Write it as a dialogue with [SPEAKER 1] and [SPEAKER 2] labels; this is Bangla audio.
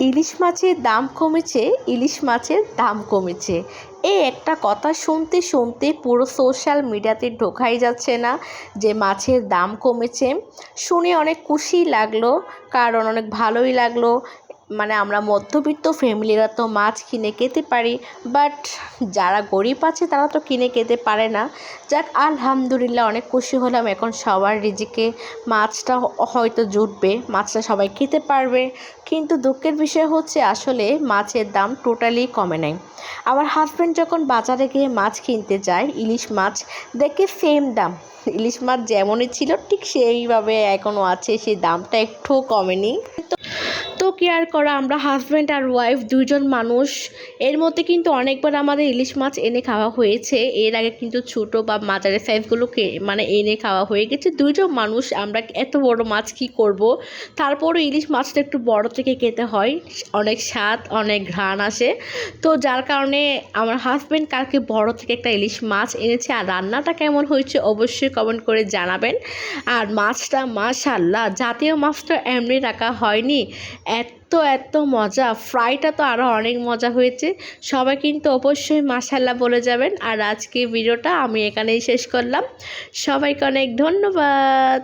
[SPEAKER 1] ইলিশ মাছের দাম কমেছে, ইলিশ মাছের দাম কমেছে। এই একটা কথা শুনতে শুনতে পুরো সোশ্যাল মিডিয়াতে ঢোকাই যাচ্ছে না যে মাছের দাম কমেছে। শুনে অনেক খুশি লাগল, কারণ অনেক ভালোই লাগল। মানে আমরা মধ্যবিত্ত ফ্যামিলিরা তো মাছ কিনে খেতে পারি বাট যারা গরিব আছে তারা তো কিনে খেতে পারে না। যাক, আলহামদুলিল্লাহ অনেক খুশি হলাম। এখন সবার রিজিকে মাছটা হয়তো জুটবে, মাছটা সবাই খেতে পারবে। কিন্তু দুঃখের বিষয় হচ্ছে আসলে মাছের দাম টোটালি কমে নাই। আমার হাজব্যান্ড যখন বাজারে গিয়ে মাছ কিনতে যায়, ইলিশ মাছ, দেখে সেম দাম। ইলিশ মাছ যেমনই ছিল, ঠিক সেইভাবে এখনও আছে, সেই দামটা একটুও কমেনি। তো কি আর করা, আমরা হাজব্যান্ড আর ওয়াইফ দুজন মানুষ, এর মধ্যে কিন্তু অনেকবার আমাদের ইলিশ মাছ এনে খাওয়া হয়েছে। এর আগে কিন্তু ছোটো বা মাঝারি সাইজগুলোকে মানে এনে খাওয়া হয়ে গেছে। দুজন মানুষ, আমরা এত বড় মাছ কি করব? তারপরও ইলিশ মাছটা একটু বড় থেকে খেতে হয়। অনেক স্বাদ, অনেক ঘ্রাণ আসে। তো যার কারণে আমার হাজব্যান্ড কালকে বড় থেকে একটা ইলিশ মাছ এনেছে। আর রান্নাটা কেমন হয়েছে অবশ্যই কমেন্ট করে জানাবেন। আর মাছটা মাশাল্লাহ জাতীয় মাছটা এমনি রাখা হয়নি। এত এত মজা। ফ্রাইটা তো আরও অনেক মজা হয়েছে। সবাই কিন্তু অবশ্যই মাসাল্লাহ বলে যাবেন। আর আজকে ভিডিওটা আমি এখানেই শেষ করলাম। সবাইকে অনেক ধন্যবাদ।